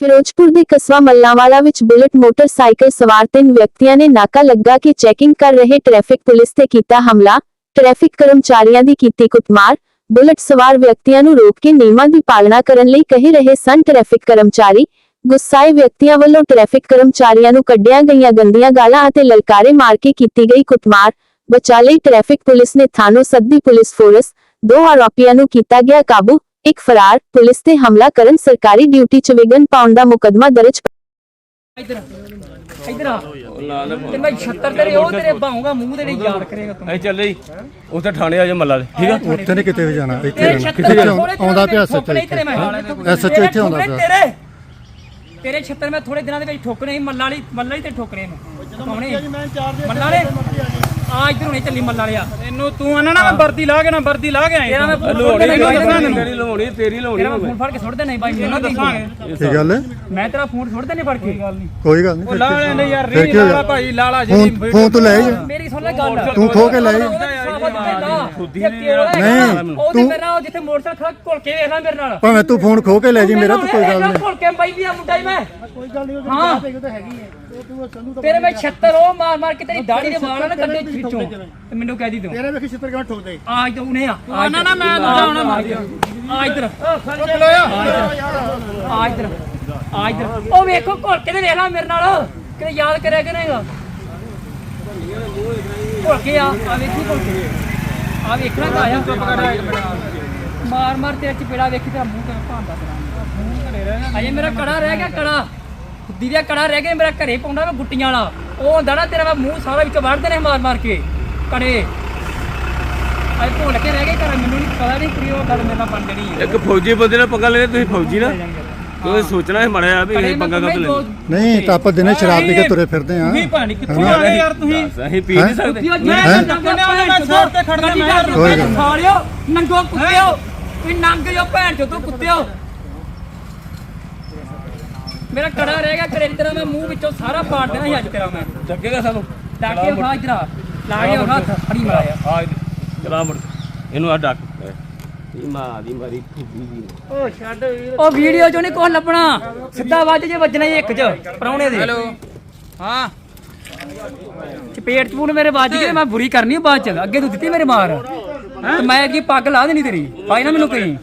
ਫਿਰੋਜ਼ਪੁਰ ਦੇ ਕਸਬਾ ਮੱਲਾਂਵਾਲਾ ਵਿੱਚ ਬੁਲਟ ਮੋਟਰਸਾਈਕਲ ਸਵਾਰ ਤਿੰਨ ਵਿਅਕਤੀਆਂ ਨੇ ਨਾਕਾ ਲੱਗਾ ਕੇ ਚੈਕਿੰਗ ਕਰ ਰਹੇ ਟ੍ਰੈਫਿਕ ਪੁਲਿਸ ਤੇ ਕੀਤਾ ਹਮਲਾ। ਟ੍ਰੈਫਿਕ ਕਰਮਚਾਰੀਆਂ ਦੀ ਕੀਤੀ ਕੁੱਟਮਾਰ। ਬੁਲਟ ਸਵਾਰ ਵਿਅਕਤੀਆਂ ਨੂੰ ਰੋਕ ਕੇ ਨਿਯਮਾਂ ਦੀ ਪਾਲਣਾ ਕਰਨ ਲਈ ਕਹਿ ਰਹੇ ਸਨ ਟ੍ਰੈਫਿਕ ਕਰਮਚਾਰੀ। ਗੁੱਸਾਏ ਵਿਅਕਤੀਆਂ ਵੱਲੋਂ ਟ੍ਰੈਫਿਕ ਕਰਮਚਾਰੀਆਂ ਨੂੰ ਕੱਢੀਆਂ ਗਈਆਂ ਗੰਦੀਆਂ ਗਾਲਾਂ ਅਤੇ ਲਲਕਾਰੇ ਮਾਰ ਕੇ ਕੀਤੀ ਗਈ ਕੁੱਟਮਾਰ। ਬਚਾ ਲਈ ਟ੍ਰੈਫਿਕ ਪੁਲਿਸ ਨੇ ਥਾਣੋ ਸੱਦੀ ਪੁਲਿਸ ਫੋਰਸ। ਦੋ ਆਰੋਪੀਆਂ ਨੂੰ ਕੀਤਾ ਗਿਆ ਕਾਬੂ। ਇੱਕ ਫਰਾਰ ਪੁਲਿਸ ਤੇ ਹਮਲਾ ਕਰਨ ਸਰਕਾਰੀ ਡਿਊਟੀ 'ਚ ਵਿਗਨ ਪਾਉਣ ਦਾ ਮੁਕੱਦਮਾ ਦਰਜ ਇੱਧਰ ਇੱਧਰ ਆ। ਤੇ ਮੈਂ 76 ਤੇਰੇ ਉਹ ਤੇਰੇ ਬਾਹੂਗਾ ਮੂੰਹ ਤੇਰੇ ਯਾਦ ਕਰੇਗਾ ਤੂੰ। ਅਸੀਂ ਚੱਲੇ ਜੀ ਉੱਥੇ ਥਾਣੇ ਆ ਜਾ ਮੱਲਾ ਦੇ ਠੀਕ ਆ? ਉੱਥੇ ਨਹੀਂ ਕਿਤੇ ਵੀ ਜਾਣਾ ਇੱਥੇ ਤੇਰੇ ਰਹਿਣਾ 76 ਕਿੱਥੇ ਮੈਂ? ਥੋੜੇ ਆਉਂਦਾ ਪਿਆ ਠੋਕਣੇ ਸੱਚ ਤੇਰੇ ਮੈਂ ਇਹ ਸੱਚੋ ਇੱਥੇ ਆਉਂਦਾ ਠੋਕਣੇ ਪਿਆ ਤੇਰੇ। ਤੇਰੇ 76 ਮੈਂ ਥੋੜੇ ਦਿਨਾਂ ਦੇ ਵਿੱਚ ਠੋਕਣੇ ਸੀ ਮੱਲਾ ਵਾਲੀ ਮੱਲਾ ਵਾਲੀ ਤੇ ਠੋਕਣੇ ਨੂੰ ਕੌਣੇ ਮੱਲਾ ਵਾਲੇ? ਆ ਇੱਧਰ ਹੁਣੇ ਚੱਲੀ ਮੱਲਾ ਵਾਲਿਆ। ਇਹਨੂੰ ਤੂੰ ਆਣਾ ਨਾ ਮੈਂ ਵਰਦੀ ਲਾ ਕੇ ਨਾ ਵਰਦੀ ਲਾ ਕੇ ਆਈ ਤੇਰਾ ਮੈਂ ਤੇਰੀ ਲਵਾਉਣੀ ਤੇਰੀ ਲਵਾਉਣੀ ਤੇਰਾ ਮੈਂ ਫੋਨ ਫੜ ਕੇ ਸੁੱਟ ਦੇਣਾ ਸੀ ਬਾਈ ਮੈਨੂੰ ਦੱਸਾਂਗੇ ਕੀ ਗੱਲ ਹੈ? ਮੈਂ ਤੇਰਾ ਫੋਨ ਸੁੱਟ ਦੇਣੇ ਫੜ ਕੇ ਕੋਈ ਗੱਲ ਨਹੀਂ ਉਹ ਲਾ ਲੈਂਦੇ ਯਾਰ ਰੀ? ਲਾਲਾ ਭਾਈ ਲਾਲਾ ਜੀ ਫੋਨ ਤੋਂ ਲੈ ਜਾ ਮੇਰੀ ਸੁਣ ਲੈ ਗੱਲ। ਤੂੰ ਖੋ ਕੇ ਲੈ ਨਹੀਂ ਤੂੰ ਮੇਰੇ ਜਿੱਥੇ ਮੋਟਰਸਾਈਕਲ ਖੜਾ ਘੁਲ ਕੇ ਵੇਖ ਲੈ ਮੇਰੇ ਨਾਲ। ਭਾਵੇਂ ਤੂੰ ਫੋਨ ਖੋ ਕੇ ਲੈ ਜੀ ਮੇਰਾ ਤਾਂ ਕੋਈ ਗੱਲ ਨਹੀਂ। ਘੁਲ ਕੇ ਬਾਈ ਵੀ ਆ ਮੁੰਡਾ ਹੀ ਮੈਂ। ਕੋਈ ਗੱਲ ਨਹੀਂ ਹਾਂ। ਤੇਰੇ ਮੈਂ 76 ਉਹ ਮਾਰ ਮਾਰ ਕੇ ਤੇਰੀ ਦਾੜੀ ਦੇ ਵਾਲਾਂ ਨਾ ਕੱਢੇ ਵਿੱਚੋਂ ਤੇ ਮੈਨੂੰ ਕਹਿ ਦੀ ਤੂੰ। ਤੇਰੇ ਵੇਖੀ ਛਿੱਤਰ ਕਿਵੇਂ ਠੋਕਦੇ? ਆ ਇੱਧਰ ਉਹਨੇ ਆ। ਆ ਨਾ ਨਾ ਮੈਂ ਦੂਜਾ ਆਉਣਾ ਮਾਰ ਦਿਆ ਆ ਇੱਧਰ ਆ ਇੱਧਰ ਆ ਇੱਧਰ ਉਹ ਵੇਖੋ ਘੁਲ ਕੇ ਤੇ ਵੇਖ ਲੈ ਮੇਰੇ ਨਾਲ। ਕਿਤੇ ਯਾਦ ਕਰਿਆ ਕਿ ਨਹੀਂਗਾ? ਘੁਲ ਕੇ ਆ। ਆ ਵੇਖੀ ਘੁਲ ਕੇ। ਆ ਵੇਖਣਾ ਤਾਂ ਆਇਆ। ਮਾਰ ਮਾਰ ਤੇ ਚਪੇੜਾ ਵੇਖੀ ਤੇਰਾ ਮੂੰਹ ਤੇ ਭਾਂਦਾ ਤੇਰਾ। ਅਜੇ ਮੇਰਾ ਕੜਾ ਰਹਿ ਗਿਆ ਕੜਾ। ਖੁੱਦੀ ਦਾ ਕੜਾ ਰਹਿ ਗਿਆ ਮੇਰਾ ਘਰੇ ਪਾਉਂਦਾ ਮੈਂ ਗੁੱਟੀਆਂ ਵਾਲਾ। ਉਹ ਹੁੰਦਾ ਨਾ ਤੇਰਾ ਮੈਂ ਮੂੰਹ ਸਾਰਾ ਵਿੱਚ ਵੜਦੇ ਨੇ ਮਾਰ ਮਾਰ ਕੇ। ਕੜੇ। ਅਜੇ ਭੁੱਲ ਕੇ ਰਹਿ ਗਏ ਘਰ ਮੈਨੂੰ ਨਹੀਂ ਪਤਾ ਨਹੀਂ ਕਿ ਉਹ ਗੱਲ ਮੇਰੇ ਨਾਲ ਬਣ ਜਣੀ ਹੈ। ਇੱਕ ਫੌਜੀ ਬੰਦੇ ਨਾਲ ਪੰਗਾ ਲੈਣੇ ਤੁਸੀਂ ਫੌਜੀ ਨਾ। ਤੁਸੀਂ ਸੋਚਣਾ ਹੈ ਮੜਿਆ ਵੀ ਇਹ ਪੰਗਾ ਕਦ ਲੈਣਾ ਨਹੀਂ ਤਾਂ ਆਪਾਂ ਦਿਨੇ ਸ਼ਰਾਬ ਪੀ ਕੇ ਤੁਰੇ ਫਿਰਦੇ ਆ ਵੀ ਭਾਣੀ ਕਿੱਥੋਂ ਆ ਗਏ ਯਾਰ ਤੁਸੀਂ? ਅਸੀਂ ਪੀ ਨਹੀਂ ਸਕਦੇ। ਮੈਂ ਨੰਗਣੇ ਵਾਲੇ ਮੈਂ ਸੌਰ ਤੇ ਖੜਨਾ ਮੈਂ ਨਹੀਂ। ਸਾਲਿਓ ਨੰਗੋ ਕੁੱਤਿਓ। ਤੁਸੀਂ ਨੰਗ ਜੋ ਭੈਣ ਚੋ ਤੂੰ ਕੁੱਤਿਓ। ਮੇਰਾ ਕੜਾ ਰਹਿ ਗਿਆ ਕਰੇ ਤੇਰਾ ਮੈਂ ਮੂੰਹ ਵਿੱਚੋਂ ਸਾਰਾ ਪਾੜ ਦੇਣਾ ਸੀ ਅੱਜ ਤੇਰਾ ਮੈਂ। ਚੱਕੇਗਾ ਸਾਨੂੰ। ਡਾਕੇ ਖਾ ਇਧਰ ਆ। ਲਾ ਕੇ ਉਹ ਹੱਥ ਫੜੀ ਮਾਰਿਆ। ਆ ਚਲਾ ਮੁੜ ਇਹਨੂੰ ਆ ਡੱਕ। ਇਹ ਮਾਂ ਦੀ ਮਾਰੀ ਫੁੱਦੀ ਦੀ। ਉਹ ਵੀਡੀਓ ਚੋਂ ਨਹੀਂ ਕੁਝ ਲੱਭਣਾ। ਸਿੱਧਾ ਵੱਜ ਜੇ ਵੱਜਣਾ ਹੀ ਇੱਕ ਚ ਪਰੌਣੇ ਦੇ। ਹੈਲੋ। ਹਾਂ। ਚਪੇਟ ਚਪੂਨ ਮੇਰੇ ਵੱਜ ਗਏ ਮੈਂ ਬੁਰੀ ਕਰਨੀ ਆ ਬਾਅਦ ਚ। ਅੱਗੇ ਤੂੰ ਦਿੱਤੀ ਮੇਰੇ ਮਾਰ। ਤੇ ਮੈਂ ਅੱਗੇ ਪੱਗ ਲਾ ਦੇਣੀ ਤੇਰੀ? ਪਾਈ ਨਾ ਮੈਨੂੰ ਕਹੀਂ।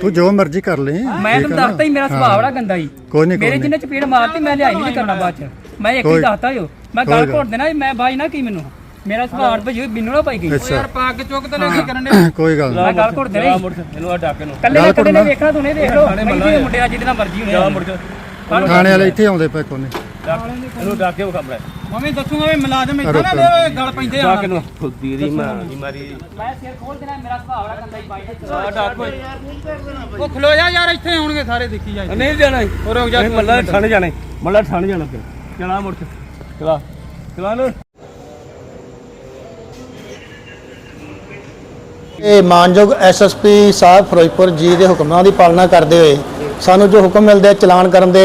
ਤੂੰ ਜੋ ਮਰਜ਼ੀ ਕਰ ਲੈ ਮੈਂ ਤੈਨੂੰ ਦੱਸਤਾ ਹੀ ਮੇਰਾ ਸੁਭਾਅ ਬੜਾ ਗੰਦਾ ਹੀ ਕੋਈ ਨਹੀਂ ਮੇਰੇ ਜਿੰਨੇ ਚਪੇੜ ਮਾਰਤੀ ਮੈਂ ਲਿਆਈ ਨਹੀਂ ਕਰਨਾ ਬਾਅਦ ਚ। ਮੈਂ ਇੱਕ ਹੀ ਦੱਸਤਾ ਜੋ ਮੈਂ ਗੱਲ। ਘੋਟ ਦੇਣਾ ਮੈਂ ਬਾਈ ਨਾ ਕੀ ਮੈਨੂੰ? ਮੇਰਾ ਸੁਭਾਅ ਭਜੋ ਮੈਨੂੰ ਨਾ ਪਾਈ ਗਈ। ਯਾਰ ਪੱਗ ਚੁੱਕ ਤੇ ਨਹੀਂ ਕਰਨ ਦੇ ਕੋਈ ਗੱਲ ਨਹੀਂ ਮੈਂ ਗੱਲ ਘੋਟ ਦੇਣਾ ਇਹਨੂੰ ਆ ਡੱਕ ਇਹਨੂੰ ਕੱਲੇ ਕੱਲੇ ਨੇ। ਵੇਖਣਾ ਤੂੰ ਨੇ ਦੇਖ ਲਓ। ਮੈਂ ਵੀ ਮੁੰਡੇ ਆ ਜਿਹਦੇ ਨਾਲ ਮਰਜ਼ੀ ਹੋਣੇ ਥਾਣੇ ਵਾਲੇ ਇੱਥੇ ਆਉਂਦੇ ਪਏ ਕੋਨੇ ਇਹਨੂੰ ਡੱਕ ਕੇ ਖਬਰ ਮੰਮੀ ਦੱਸੂਗਾ ਵੀ ਮੁਲਾਜ਼ਮ ਇੱਥੇ ਨਾ। ਦੇ ਗੱਲ ਪੈਂਦੇ ਆ। ਡੱਕ ਇਹਨੂੰ ਫੁੱਦੀ ਦੀ ਮਾਂ ਦੀ ਮਾਰੀ। ਮੈਂ ਸਿਰ ਖੋਲ ਦੇਣਾ ਮੇਰਾ ਸੁਭਾਅ ਬੜਾ ਗੰਦਾ ਹੀ ਬਾਈ ਆ ਡੱਕ। ਉਹ ਖਲੋ ਜਾ ਯਾਰ ਇੱਥੇ ਆਉਣਗੇ ਸਾਰੇ ਦੇਖੀ ਜਾ ਨਹੀਂ ਜਾਣਾ ਹੋਰ ਰੁਕ ਜਾ ਮੱਲਾ ਠੰਡ ਜਾਣਾ ਮੱਲਾ ਠੰਡ ਜਾਣਾ ਫਿਰ। ਚਲਾ ਮੁੜ ਕੇ। ਚਲਾ। ਚਲਾ ਲੋ ਇਹ ਮਾਨਯੋਗ ਐਸਐਸਪੀ ਸਾਹਿਬ ਫਿਰੋਜ਼ਪੁਰ ਜੀ ਦੇ ਹੁਕਮਾਂ ਦੀ ਪਾਲਣਾ ਕਰਦੇ ਹੋਏ ਸਾਨੂੰ ਜੋ ਹੁਕਮ ਮਿਲਦੇ ਆ ਚਲਾਨ ਕਰਨ ਦੇ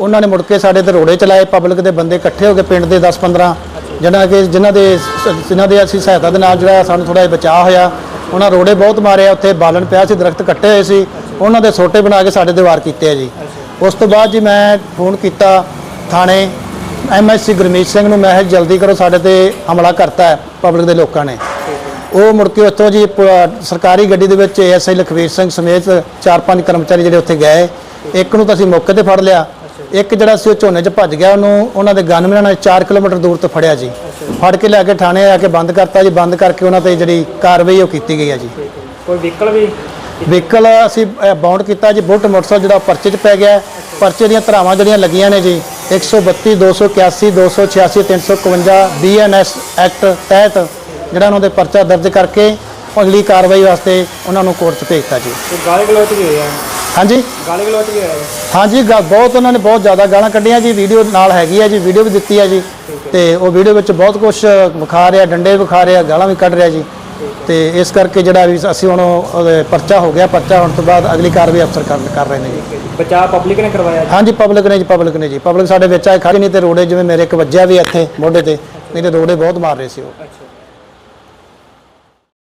ਉਹਨਾਂ ਨੇ ਮੁੜ ਕੇ ਸਾਡੇ ਤੇ ਰੋੜੇ ਚਲਾਏ ਪਬਲਿਕ ਦੇ ਬੰਦੇ ਇਕੱਠੇ ਹੋ ਕੇ ਪਿੰਡ ਦੇ 10-15 ਜਿਹਨਾਂ ਕਿ ਜਿਨ੍ਹਾਂ ਦੇ ਜਿਨ੍ਹਾਂ ਦੇ ਅਸੀਂ ਸਹਾਇਤਾ ਦੇ ਨਾਲ ਜਿਹੜਾ ਸਾਨੂੰ ਥੋੜਾ ਜਿਹਾ ਬਚਾਅ ਹੋਇਆ। ਉਹਨਾਂ ਰੋੜੇ ਬਹੁਤ ਮਾਰੇ ਆ, ਉੱਥੇ ਬਾਲਣ ਪਿਆ ਸੀ ਦਰਖਤ ਕੱਟੇ ਹੋਏ ਸੀ। ਉਹਨਾਂ ਦੇ ਸੋਟੇ ਬਣਾ ਕੇ ਸਾਡੇ ਤੇ ਵਾਰ ਕੀਤੇ ਆ ਜੀ। ਉਸ ਤੋਂ ਬਾਅਦ ਜੀ ਮੈਂ ਫੋਨ ਕੀਤਾ ਥਾਣੇ ਐਮਐਸਸੀ ਗੁਰਮੀਤ ਸਿੰਘ ਨੂੰ ਮੈਂ ਜਲਦੀ ਕਰੋ ਸਾਡੇ ਤੇ ਹਮਲਾ ਕਰਤਾ ਪਬਲਿਕ ਦੇ ਲੋਕਾਂ ਨੇ। ਉਹ ਮੁੜ ਕੇ ਉੱਥੋਂ ਜੀ ਪ- ਸਰਕਾਰੀ ਗੱਡੀ ਦੇ ਵਿੱਚ ਐਸਆਈ ਲਖਵੀਰ ਸਿੰਘ ਸਮੇਤ ਚਾਰ ਪੰਜ ਕਰਮਚਾਰੀ ਜਿਹੜੇ ਉੱਥੇ ਗਏ। ਇੱਕ ਨੂੰ ਤਾਂ ਅਸੀਂ ਮੌਕੇ ਤੇ ਫੜ ਲਿਆ। ਇੱਕ ਜਿਹੜਾ ਸੀ ਉਹ ਝੋਨੇ 'ਚ ਭੱਜ ਗਿਆ ਉਹਨੂੰ ਉਹਨਾਂ ਦੇ ਗਨਮੈਨਾਂ ਨੇ 4 ਕਿਲੋਮੀਟਰ ਦੂਰ ਤੋਂ ਫੜਿਆ ਜੀ। ਫੜ ਕੇ ਲਿਆ ਕੇ ਥਾਣੇ ਆ ਕੇ ਬੰਦ ਕਰਤਾ ਜੀ ਬੰਦ ਕਰਕੇ ਉਹਨਾਂ ਤੇ ਜਿਹੜੀ ਕਾਰਵਾਈ ਉਹ ਕੀਤੀ ਗਈ ਹੈ ਜੀ। ਕੋਈ ਵਹੀਕਲ ਵੀ ਵਹੀਕਲ ਅਸੀਂ ਬਾਉਂਡ ਕੀਤਾ ਜੀ ਬੁਲਟ ਮੋਟਰਸਾਈਕਲ ਜਿਹੜਾ ਪਰਚੇ 'ਚ ਪੈ ਗਿਆ। ਪਰਚੇ ਦੀਆਂ ਧਰਾਵਾਂ ਜਿਹੜੀਆਂ ਲੱਗੀਆਂ ਨੇ ਜੀ 132 281 286 351 ਬੀਐਨਐਸ ਐਕਟ ਤਹਿਤ ਜਿਹੜਾ ਉਹਨਾਂ ਦੇ ਪਰਚਾ ਦਰਜ ਕਰਕੇ ਅਗਲੀ ਕਾਰਵਾਈ ਵਾਸਤੇ ਉਹਨਾਂ ਨੂੰ ਕੋਰਟ 'ਚ ਭੇਜਤਾ ਜੀ। ਗਾਲੀ ਗਲੋਚ ਵੀ ਹੋਇਆ ਹਾਂਜੀ? ਗਾਲੀ ਗਲੋਚ ਵੀ ਹੋਇਆ ਜੀ ਹਾਂਜੀ ਗਾ- ਬਹੁਤ ਉਹਨਾਂ ਨੇ ਬਹੁਤ ਜ਼ਿਆਦਾ ਗਾਲਾਂ ਕੱਢੀਆਂ ਜੀ ਵੀਡੀਓ ਨਾਲ ਹੈਗੀ ਹੈ ਜੀ ਵੀਡੀਓ ਵੀ ਦਿੱਤੀ ਹੈ ਜੀ। ਤੇ ਉਹ ਵੀਡੀਓ ਵਿੱਚ ਬਹੁਤ ਕੁਝ ਵਿਖਾ ਰਿਹਾ ਡੰਡੇ ਵਿਖਾ ਰਿਹਾ ਗਾਲਾਂ ਵੀ ਕੱਢ ਰਿਹਾ ਜੀ। ਤੇ ਇਸ ਕਰਕੇ ਜਿਹੜਾ ਵੀ ਅਸੀਂ ਹੁਣ ਉਹਦੇ ਪਰਚਾ ਹੋ ਗਿਆ ਪਰਚਾ ਹੋਣ ਤੋਂ ਬਾਅਦ ਅਗਲੀ ਕਾਰਵਾਈ ਅਫਸਰ ਕਰ ਕਰ ਰਹੇ ਨੇ ਜੀ। ਬਚਾਅ ਪਬਲਿਕ ਨੇ ਕਰਵਾਇਆ ਜੀ? ਹਾਂਜੀ ਪਬਲਿਕ ਨੇ ਜੀ ਪਬਲਿਕ ਨੇ ਜੀ। ਪਬਲਿਕ ਸਾਡੇ ਵਿੱਚ ਆਏ ਖੜੀ ਨਹੀਂ ਤੇ ਰੋੜੇ ਜਿਵੇਂ ਮੇਰੇ ਇੱਕ ਵੱਜਿਆ ਵੀ ਇੱਥੇ ਮੋਢੇ ਤੇ ਨਹੀਂ ਤੇ ਰੋੜੇ ਬਹੁਤ ਮਾਰ ਰਹੇ ਸੀ ਉਹ।